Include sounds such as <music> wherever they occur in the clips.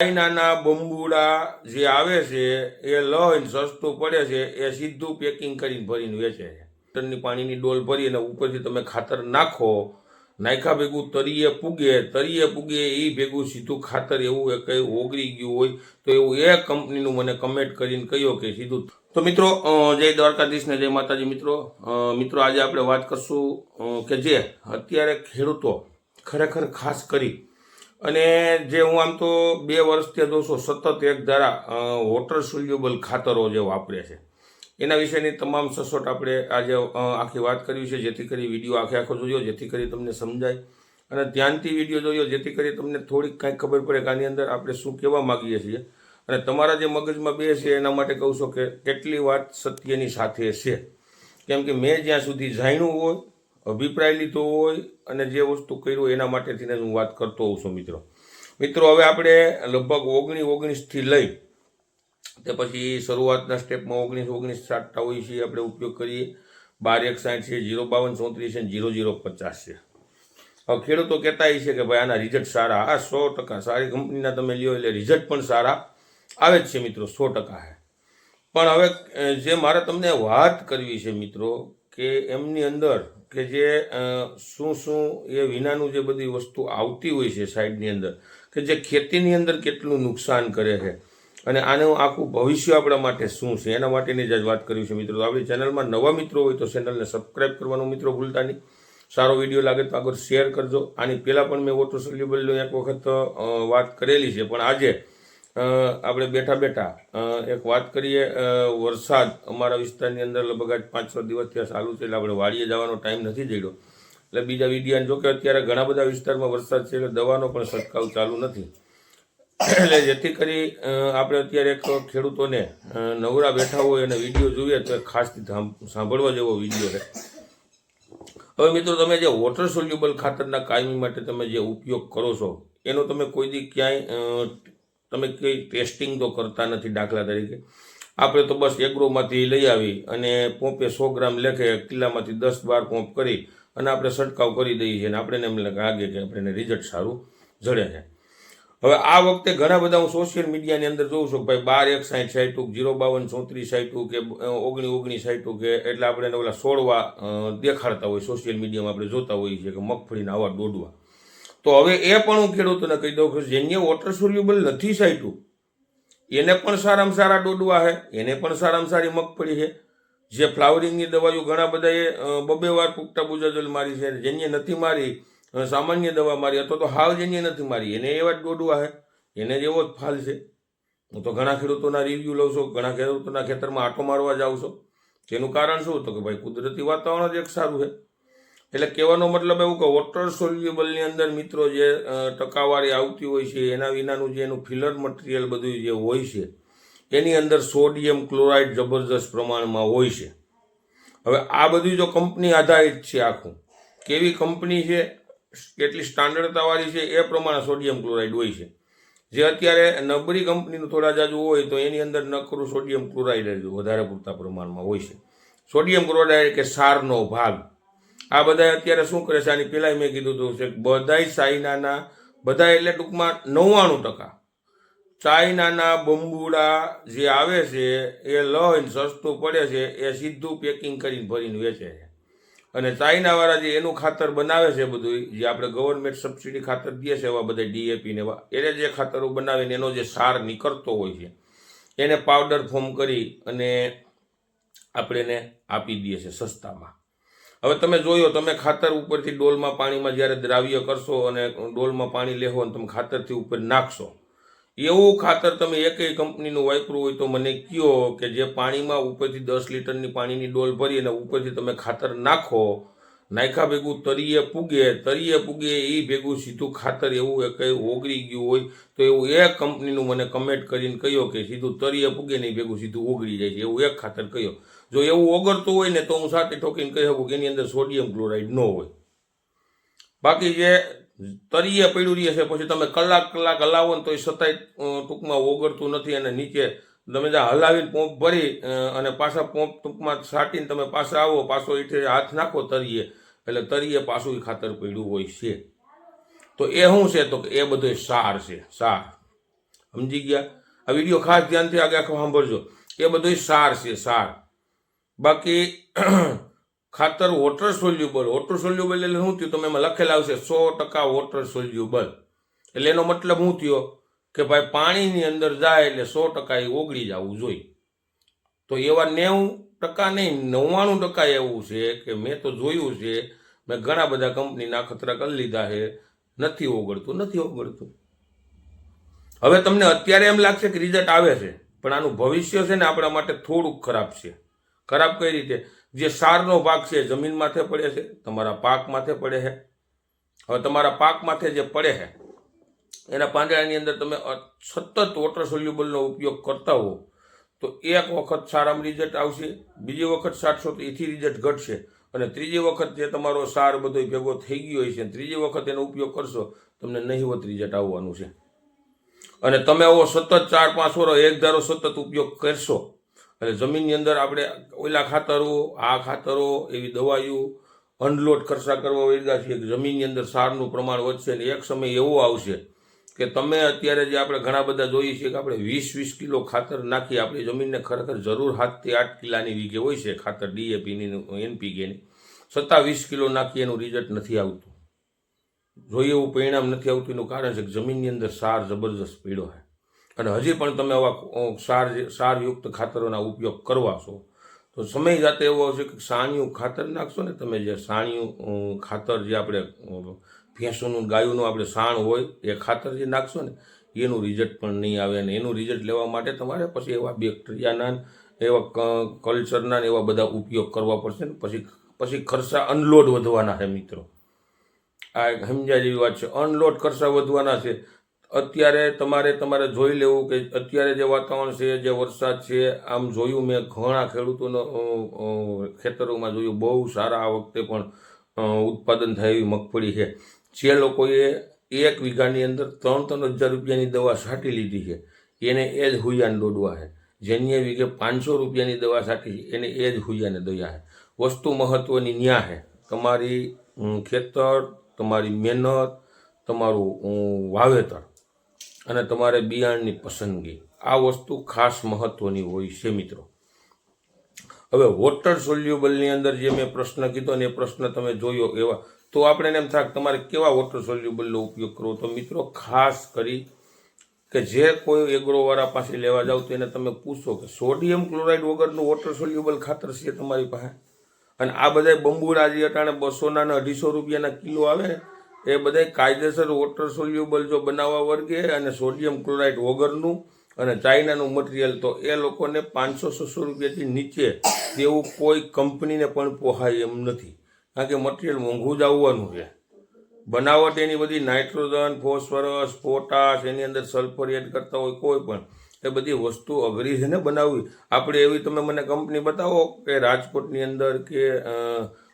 ચાઇનાના બંબુડા જે આવે છે, એ લઈને સસ્તું પડે છે, એ સીધું પેકિંગ કરીને ભરીને વેચે છે. ટનની પાણીની ડોલ ભરી અને ઉપરથી તમે ખાતર નાખો, નાખ્યા ભેગું તરીએ પૂગે તરીએ પૂગે એ ભેગું સીધું ખાતર એવું એ કંઈ ઓગળી ગયું હોય તો એવું એ કંપનીનું મને કમેન્ટ કરીને કહ્યું કે સીધું. તો મિત્રો જય દ્વારકાધીશને જય માતાજી મિત્રો. મિત્રો, આજે આપણે વાત કરશું કે જે અત્યારે ખેડૂતો ખરેખર ખાસ કરી અને જે હું આમ તો બે વર્ષથી દોસ્તો સતત એક ધારા વોટર સોલ્યુબલ ખાતરો જે વાપરે છે. એના વિશેની તમામ સસોટ આપણે આજે આખી વાત કરવી છે. જેથી કરી વીડિયો આખે આખો જોયો જેથી કરી તમને સમજાય. અને ધ્યાનથી વીડિયો જોયો જેથી કરી તમને થોડીક કાંઈક ખબર પડે કે આની અંદર આપણે શું કહેવા માગીએ છીએ. અને તમારા જે મગજમાં બે છે, એના માટે કહું છું કે કેટલી વાત સત્યની સાથે છે. કેમ કે મેં જ્યાં સુધી જાણ્યું હોય અભિપ્રાય લીધો હોય અને જે વસ્તુ કર્યું એના માટેથી જ હું વાત કરતો હોઉં છું, મિત્રો. મિત્રો, હવે આપણે લગભગ ઓગણીસ ઓગણીસથી લઈ તે પછી શરૂઆતના સ્ટેપમાં ઓગણીસ ઓગણીસ સાતતા હોય છે આપણે ઉપયોગ કરીએ. બાર એક સાઠ છે, જીરો બાવન ચોત્રીસ છે જીરો જીરો પચાસ છે. હવે ખેડૂતો કહેતા છે કે ભાઈ, આના રિઝલ્ટ સારા. આ સો ટકા. સારી કંપનીના તમે લ્યો એટલે રિઝલ્ટ પણ સારા આવે જ છે, મિત્રો. સો ટકા હે. પણ હવે જે મારે તમને વાત કરવી છે, મિત્રો, કે એમની અંદર કે જે શું શું એ વિનાનું જે બધી વસ્તુ આવતી હોય છે સાઈડની અંદર, કે જે ખેતીની અંદર કેટલું નુકસાન કરે છે. અને આનું આખું ભવિષ્ય આપણા માટે શું છે, એના માટેની જ વાત કરી છે મિત્રો. આપણી ચેનલમાં નવા મિત્રો હોય તો ચેનલને સબસ્ક્રાઈબ કરવાનું મિત્રો ભૂલતા નહીં. સારો વીડિયો લાગે તો આગળ શેર કરજો. આની પહેલાં પણ મેં વોટર સોલ્યુબલનો એક વખત વાત કરેલી છે. પણ આજે આપણે બેઠા બેઠા એક વાત કરીએ વરસાદ અમારા વિસ્તારની અંદર લગભગ આજ પાંચ છ દિવસ ત્યાં ચાલુ છે એટલે આપણે વાડીએ જવાનો ટાઈમ નથી જડ્યો. એટલે બીજા વિડીયા જોકે અત્યારે ઘણા બધા વિસ્તારમાં વરસાદ છે એટલે દવાનો પણ છંટકાવ ચાલુ નથી. એટલે જેથી કરી આપણે અત્યારે એક ખેડૂતોને નવરા બેઠા હોય અને વીડિયો જોઈએ તો ખાસથી ખાસ સાંભળવા જેવો વીડિયો છે. હવે મિત્રો, તમે જે વોટર સોલ્યુબલ ખાતરના કાયમી માટે તમે જે ઉપયોગ કરો છો, એનો તમે કોઈ દી ક્યાંય તમે કંઈ ટેસ્ટિંગ તો કરતા નથી દાખલા તરીકે. આપણે તો બસ એગ્રોમાંથી લઈ આવી અને પોંપે સો ગ્રામ લેખે કિલ્લામાંથી દસ બાર પોંપ કરી અને આપણે છંટકાવ કરી દઈએ છીએ અને આપણે એમ લાગે કે આપણે રિઝલ્ટ સારું જડે છે. હવે આ વખતે ઘણા બધા હું સોશિયલ મીડિયાની અંદર જોઉં છું કે ભાઈ બાર એક સાઠ સાઈટું જીરો બાવન ચોત્રીસ સાઈટું કે ઓગણી ઓગણીસ સાઈટું કે એટલે આપણે ઓલા સોળવા દેખાડતા હોય સોશિયલ મીડિયામાં આપણે જોતા હોઈએ છીએ કે મગફળીના આવા દોડવા. તો હવે એ પણ હું ખેડૂતોને કહી દઉં કે જેને વોટર સોલ્યુબલ નથી સાઈટું, એને પણ સારામાં સારા ડોડવા છે એને પણ સારામાં સારી મગફળી છે જે ફ્લાવરિંગની દવાઓ ઘણા બધાએ બબે વાર પુખ્તા બુજાજલ મારી છે, જેને નથી મારી સામાન્ય દવા મારી, અથવા તો હાવ જેને નથી મારી, એને એવા જ ડોડવા છે એને જ એવો જ ફાલ છે. હું તો ઘણા ખેડૂતોના રિવ્યૂ લઉં છું, ઘણા ખેડૂતોના ખેતરમાં આટો મારવા જાઉં છું. તેનું કારણ શું? તો કે ભાઈ કુદરતી વાતાવરણ જ એક સારું છે એટલે કહેવાનો મતલબ એવું કે વોટર સોલ્યુબલની અંદર મિત્રો જે ટકાવારી આવતી હોય છે, એના વિનાનું જે એનું ફિલર મટીરિયલ બધું જે હોય છે, એની અંદર સોડિયમ ક્લોરાઇડ જબરજસ્ત પ્રમાણમાં હોય છે. હવે આ બધું જો કંપની આધારિત છે આખું, કેવી કંપની છે, કેટલી સ્ટાન્ડર્ડતાવાળી છે, એ પ્રમાણે સોડિયમ ક્લોરાઇડ હોય છે. જે અત્યારે નબળી કંપનીનું થોડા જાજુ હોય તો એની અંદર નકરું સોડિયમ ક્લોરાઇડ વધારે પૂરતા પ્રમાણમાં હોય છે. સોડિયમ ક્લોરાઇડ કે સારનો ભાગ. આ બધા અત્યારે શું કરે છે? આની પેલા મેં કીધું હતું છે બધાય ચાઇનાના બધા એટલે ટૂંકમાં નવ્વાણું ટકા. ચાઇનાના બંબુડા જે આવે છે, એ લઈને સસ્તું પડે છે, એ સીધું પેકિંગ કરીને ભરીને વેચે છે. અને ચાઇનાવાળા જે એનું ખાતર બનાવે છે બધું જે આપણે ગવર્મેન્ટ સબસિડી ખાતર દે છે એવા બધા ડીએપી ને એવા, એને જે ખાતરો બનાવીને એનો જે સાર નીકળતો હોય છે, એને પાવડર ફોર્મ કરી અને આપણે એને આપી દઈએ છે સસ્તામાં. હવે તમે જોયો, તમે ખાતર ઉપરથી ડોલમાં પાણીમાં જ્યારે દ્રાવ્ય કરશો અને ડોલમાં પાણી લેહો અને તમે ખાતરથી ઉપર નાખશો. એવું ખાતર તમે એકેય કંપનીનું વાપરવું હોય તો મને કહો કે જે પાણીમાં ઉપરથી દસ લીટરની પાણીની ડોલ ભરી અને ઉપરથી તમે ખાતર નાખો નાખ્યા ભેગું તરીએ પૂગે તરીએ પૂગે એ ભેગું સીધું ખાતર એવું એ કંઈ ઓગળી ગયું હોય તો એવું એક કંપનીનું મને કમેન્ટ કરીને કહ્યો કે સીધું તરીએ પૂગે નહીં ભેગું સીધું ઓગળી જાય છે, એવું એક ખાતર કહ્યો. જો એવું ઓગળતું હોય ને તો હું સાથે ઠોકીને કહી શકું કે એની અંદર સોડિયમ ક્લોરાઇડ ન હોય. બાકી જે તરીએ પડ્યું રહે છે, પછી તમે કલાક કલાક હલાવો ને તો એ સતાય ટૂંકમાં ઓગળતું નથી અને નીચે તમે જ્યાં હલાવીને પોંપ ભરી અને પાછા પોંપ ટૂંકમાં છાંટીને તમે પાછા આવો, પાછો ઈઠે હાથ નાખો તરીએ એટલે તરીએ પાછું એ ખાતર પડ્યું હોય છે. તો એ શું છે? તો એ બધો સાર છે, સાર. સમજી ગયા? આ વીડિયો ખાસ ધ્યાનથી આગળ સાંભળજો. એ બધો સાર છે, સાર. બાકી <clears throat> ખાતર વોટર સોલ્યુબલ વોટર સોલ્યુબલ એટલે શું થયું? તમે એમાં લખેલા આવશે, સો ટકા વોટર સોલ્યુબલ એટલે એનો મતલબ શું થયો? કે ભાઈ પાણીની અંદર જાય એટલે સો ટકા એ ઓગળી જવું જોઈએ. તો એવા નેવું ટકા નહીં નવ્વાણું ટકા એવું છે કે મેં તો જોયું છે, મેં ઘણા બધા કંપનીના ખતરા કરી લીધા છે. નથી ઓગળતું નથી ઓગળતું. હવે તમને અત્યારે એમ લાગશે કે રિઝલ્ટ આવે છે, પણ આનું ભવિષ્ય છે ને આપણા માટે થોડુંક ખરાબ છે. ખરાબ કઈ રીતે? જે સારનો ભાગ છે જમીન માથે પડે છે, તમારા પાક માથે પડે છે. હવે તમારા પાક માથે જે પડે છે, એના પાંદડાની અંદર તમે સતત વોટર સોલ્યુબલનો ઉપયોગ કરતા હો તો એક વખત સારામાં રિઝલ્ટ આવશે, બીજી વખત સાટશો તો એથી રિઝલ્ટ ઘટશે. અને ત્રીજી વખત જે તમારો સાર બધો ભેગો થઈ ગયો હોય છે ત્રીજી વખત એનો ઉપયોગ કરશો, તમને નહીવત રિઝલ્ટ આવવાનું છે. અને તમે આવો સતત ચાર પાંચ વર્ષ એક ધારો સતત ઉપયોગ કરશો એટલે જમીનની અંદર આપણે ઓલા ખાતરો, આ ખાતરો, એવી દવાઈઓ અનલોડ ખર્ચા કરવા વળગા છીએ જમીનની અંદર સારનું પ્રમાણ વધશે અને એક સમય એવો આવશે કે તમે અત્યારે જે આપણે ઘણા બધા જોઈએ છીએ કે આપણે વીસ વીસ કિલો ખાતર નાખી આપણી જમીનને ખરેખર જરૂર સાતથી આઠ કિલાની વીઘે હોય છે ખાતર, ડીએપીની એનપીકેની છતાં વીસ કિલો નાખી એનું રિઝલ્ટ નથી આવતું. જોઈએ એવું પરિણામ નથી આવતું, એનું કારણ છે કે જમીનની અંદર સાર જબરજસ્ત પીડો છે. અને હજી પણ તમે આવા સાર સારયુક્ત ખાતરોના ઉપયોગ કરવા છો, તો સમય જાતે એવો આવશે કે સાણિયું ખાતર નાખશો ને તમે જે સાણિયું ખાતર જે આપણે ભેંસોનું ગાયોનું આપણે સાણ હોય એ ખાતર જે નાખશો ને, એનું રિઝલ્ટ પણ નહીં આવે અને એનું રિઝલ્ટ લેવા માટે તમારે પછી એવા બેક્ટેરિયાના એવા કલ્ચરના એવા બધા ઉપયોગ કરવા પડશે ને. પછી પછી ખર્ચા અનલોડ વધવાના છે મિત્રો. આ એક સમજ્યા જેવી વાત છે. અનલોડ ખર્ચા વધવાના છે. અત્યારે તમારે તમારે જોઈ લેવું કે અત્યારે જે વાતાવરણ છે, જે વરસાદ છે, આમ જોયું મેં ઘણા ખેડૂતોનો ખેતરોમાં જોયું બહુ સારા આ વખતે પણ ઉત્પાદન થાય એવી મગફળી છે. જે લોકોએ એક વીઘાની અંદર ત્રણ ત્રણ હજાર રૂપિયાની દવા છાંટી લીધી છે, એને એ જ હુયાને દોડવા છે. જેની વીઘે પાંચસો રૂપિયાની દવા છાંટી છે, એને એ જ હુયાને દયા છે. વસ્તુ મહત્વની ન્યા છે. તમારી ખેતર, તમારી મહેનત, તમારું વાવેતર અને તમારે બિયારણની પસંદગી. આ વસ્તુ ખાસ મહત્વની હોય છે મિત્રો. હવે વોટર સોલ્યુબલની અંદર જે મેં પ્રશ્ન કીધો ને એ પ્રશ્ન તમે જોયો એવા તો આપણે એમ થાય તમારે કેવા વોટર સોલ્યુબલનો ઉપયોગ કરવો? તો મિત્રો, ખાસ કરી કે જે કોઈ એગ્રોવાળા પાસે લેવા જાવ તો એને તમે પૂછો કે સોડિયમ ક્લોરાઇડ વગરનું વોટર સોલ્યુબલ ખાતર છે તમારી પાસે? અને આ બધા બંબુરા જે અટાણે બસોના ને અઢીસો રૂપિયાના કિલો આવે, એ બધા કાયદેસર વોટર સોલ્યુબલ જો બનાવવા વર્ગે અને સોડિયમ ક્લોરાઇડ વગરનું અને ચાઇનાનું મટીરિયલ તો એ લોકોને પાંચસો છસો રૂપિયાથી નીચે તેવું કોઈ કંપનીને પણ પોહાય એમ નથી. કારણ કે મટીરિયલ મોંઘું જ આવવાનું છે. બનાવટ એની બધી નાઇટ્રોજન, ફોસ્ફરસ, પોટાશ, એની અંદર સલ્ફર એડ કરતા હોય કોઈ પણ, એ બધી વસ્તુ અઘરી છે ને બનાવવી. આપણે એવી તમે મને કંપની બતાવો કે રાજકોટની અંદર કે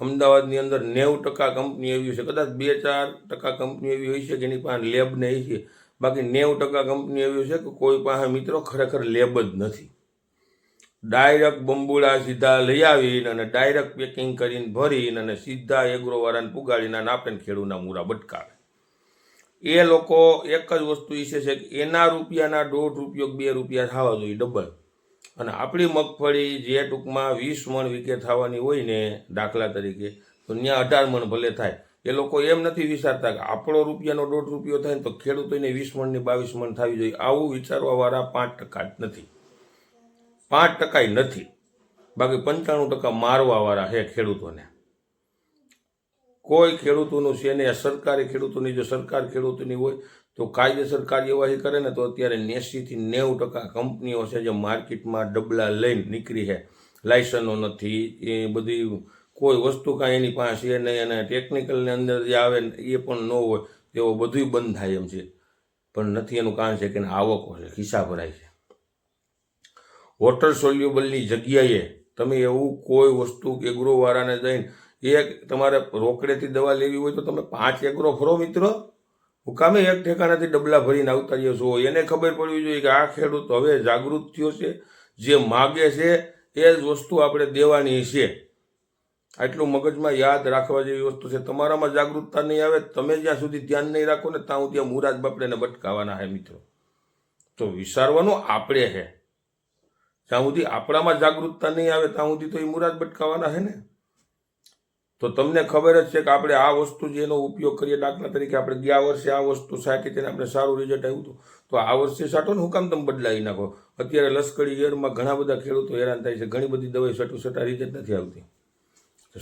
અમદાવાદની અંદર નેવું ટકા કંપની એવી છે. કદાચ બે ચાર ટકા કંપની એવી હોય છે કે એની પાસે લેબ નહીં છે. બાકી નેવું ટકા કંપની એવી છે કે કોઈ પાસે મિત્રો ખરેખર લેબ જ નથી. ડાયરેક્ટ બંબુડા સીધા લઈ આવીને અને ડાયરેક્ટ પેકિંગ કરીને ભરીને અને સીધા એગ્રોવાળાને પુગાડીને અને આપે ને ખેડૂના મૂરા બટકાવે. એ લોકો એક જ વસ્તુ ઈચ્છે છે કે એના રૂપિયાના દોઢ રૂપિયો બે રૂપિયા થવા જોઈએ ડબલ. અને આપણી મગફળી જે ટૂંકમાં વીસ મણ વીકે થવાની હોય ને દાખલા તરીકે, તો ત્યાં અઢાર મણ ભલે થાય. એ લોકો એમ નથી વિચારતા કે આપણો રૂપિયાનો દોઢ રૂપિયો થાય ને તો ખેડૂતોને વીસ મણની બાવીસ મણ થવી જોઈએ. આવું વિચારવાવાળા પાંચ ટકા જ નથી. પાંચ ટકાય નથી. બાકી પંચાણું ટકા મારવાવાળા છે ખેડૂતોને. કોઈ ખેડૂતોનું છે ને, સરકારી ખેડૂતોની જો સરકાર ખેડૂતોની હોય, તો કાયદેસર કાર્યવાહી કરે ને, તો અત્યારે નેસીથી નેવું ટકા કંપનીઓ છે જે માર્કેટમાં ડબલા લઈને નીકળી છે. લાયસન્સો નથી, એ બધી કોઈ વસ્તુ કાંઈ એની પાસે નહીં અને ટેકનિકલની અંદર જે આવે એ પણ ન હોય તેવો બધું બંધ થાય એમ છે. પણ નથી એનું કારણ છે કે આવકો છે ખિસ્સા ભરાય છે વોટર સોલ્યુબલની જગ્યાએ તમે એવું કોઈ વસ્તુ એગ્રોવાળાને જઈને એક તમારે રોકડેથી દવા લેવી હોય તો તમે પાંચ એગ્રો ફરો મિત્રો. હું કામે એક ઠેકાણાથી ડબલા ભરીને આવતા રહ્યો છો. એને ખબર પડવી જોઈએ કે આ ખેડૂત હવે જાગૃત થયો છે. જે માગે છે એ જ વસ્તુ આપણે દેવાની છે. આટલું મગજમાં યાદ રાખવા જેવી વસ્તુ છે. તમારામાં જાગૃતતા નહીં આવે, તમે જ્યાં સુધી ધ્યાન નહીં રાખો ને ત્યાં હું ત્યાં મુરાદ બાપડેને બટકાવાના હે મિત્રો. તો વિચારવાનું આપણે છે. જ્યાં સુધી આપણામાં જાગૃતતા નહીં આવે, ત્યાં સુધી તો એ મુરાદ ભટકાવાના છે ને? તો તમને ખબર જ છે કે આપણે આ વસ્તુ જેનો ઉપયોગ કરીએ. દાખલા તરીકે આપણે ગયા વર્ષે આ વસ્તુ સાચી તેને આપણે સારું રિઝલ્ટ આવ્યું હતું. તો આ વર્ષે સાટો ને હું કામ તમે બદલાવી નાખો. અત્યારે લશ્કરી યરમાં ઘણા બધા ખેડૂતો હેરાન થાય છે. ઘણી બધી દવાઈ સટું સટા રિઝલ્ટ નથી આવતી.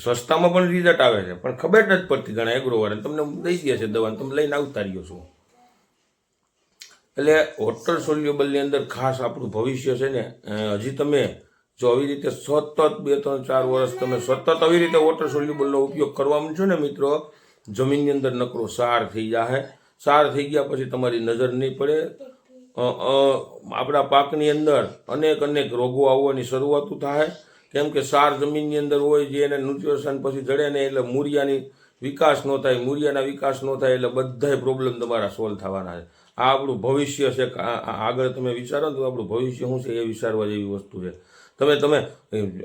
સસ્તામાં પણ રિઝલ્ટ આવે છે. પણ ખબર જ પડતી ઘણા એગ્રોવાળાને તમને દઈ દે છે દવા તમે લઈને આવતા રહ્યો છો. એટલે વોટર સોલ્યુબલની અંદર ખાસ આપણું ભવિષ્ય છે ને હજી તમે જો આવી રીતે સતત બે, ત્રણ, ચાર વર્ષ તમે સતત આવી રીતે વોટર સોલ્યુબલનો ઉપયોગ કરવા માંડશો ને મિત્રો, જમીનની અંદર નકરો સાર થઈ જાય સાર થઈ ગયા પછી તમારી નજર નહીં પડે. આપણા પાકની અંદર અનેક અનેક રોગો આવવાની શરૂઆત થાય કેમ કે સાર જમીનની અંદર હોય, જે એને ન્યુટ્રિશન પછી જડે ને એટલે મૂરિયાની વિકાસ ન થાય મૂરિયાના વિકાસ ન થાય એટલે બધાય પ્રોબ્લેમ તમારા સોલ્વ થવાના છે. આ આપણું ભવિષ્ય છે. આગળ તમે વિચારો તો આપણું ભવિષ્ય શું છે એ વિચારવા જેવી વસ્તુ છે. તમે તમે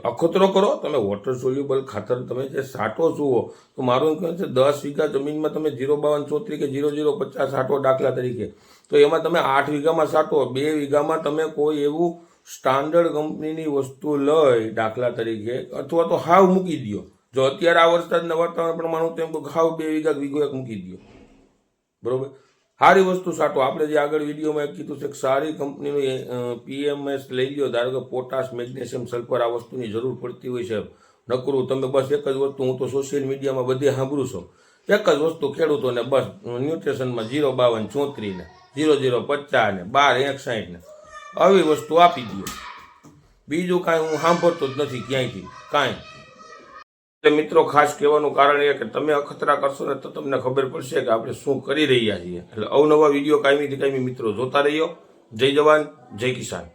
અખતરો કરો, તમે વોટર સોલ્યુબલ ખાતર તમે જે સાટો જુઓ, તો મારું કહેવું છે દસ વીઘા જમીનમાં તમે જીરો બાવન ચોત્રીસ કે જીરો જીરો પચાસ સાટો દાખલા તરીકે, તો એમાં તમે આઠ વીઘામાં સાટો, બે વીઘામાં તમે કોઈ એવું સ્ટાન્ડર્ડ કંપનીની વસ્તુ લઈ દાખલા તરીકે, અથવા તો હાવ મૂકી દ્યો. જો અત્યારે આ વરસાદના વાતાવરણ પ્રમાણે હું તો એમ કહું ઘાવ બે વીઘા વીઘો એક મૂકી દ્યો. બરોબર? સારી વસ્તુ સાટો. આપણે જે આગળ વિડીયોમાં એક કીધું છે કે સારી કંપનીનું પીએમએસ લઈ લ્યો, ધારો કે પોટાશ, મેગ્નેશિયમ, સલ્ફર આ વસ્તુની જરૂર પડતી હોય છે નકરું તમે બસ એક જ વસ્તુ, હું તો સોશિયલ મીડિયામાં બધે સાંભળું છું. એક જ વસ્તુ ખેડૂતોને બસ, ન્યુટ્રિશનમાં જીરો બાવન ચોત્રીને જીરો જીરો પચાસ ને બાર એકસાઠ ને આવી વસ્તુ આપી દો બીજું કાંઈ હું સાંભળતો જ નથી ક્યાંયથી? કાંઈ. એટલે મિત્રો, ખાસ કહેવાનું કારણ એ કે તમે અખતરા કરશો ને તો તમને ખબર પડશે કે આપણે શું કરી રહ્યા છીએ. એટલે અવનવા વીડિયો કાયમીથી કાયમી મિત્રો જોતા રહ્યો જય જવાન, જય કિસાન.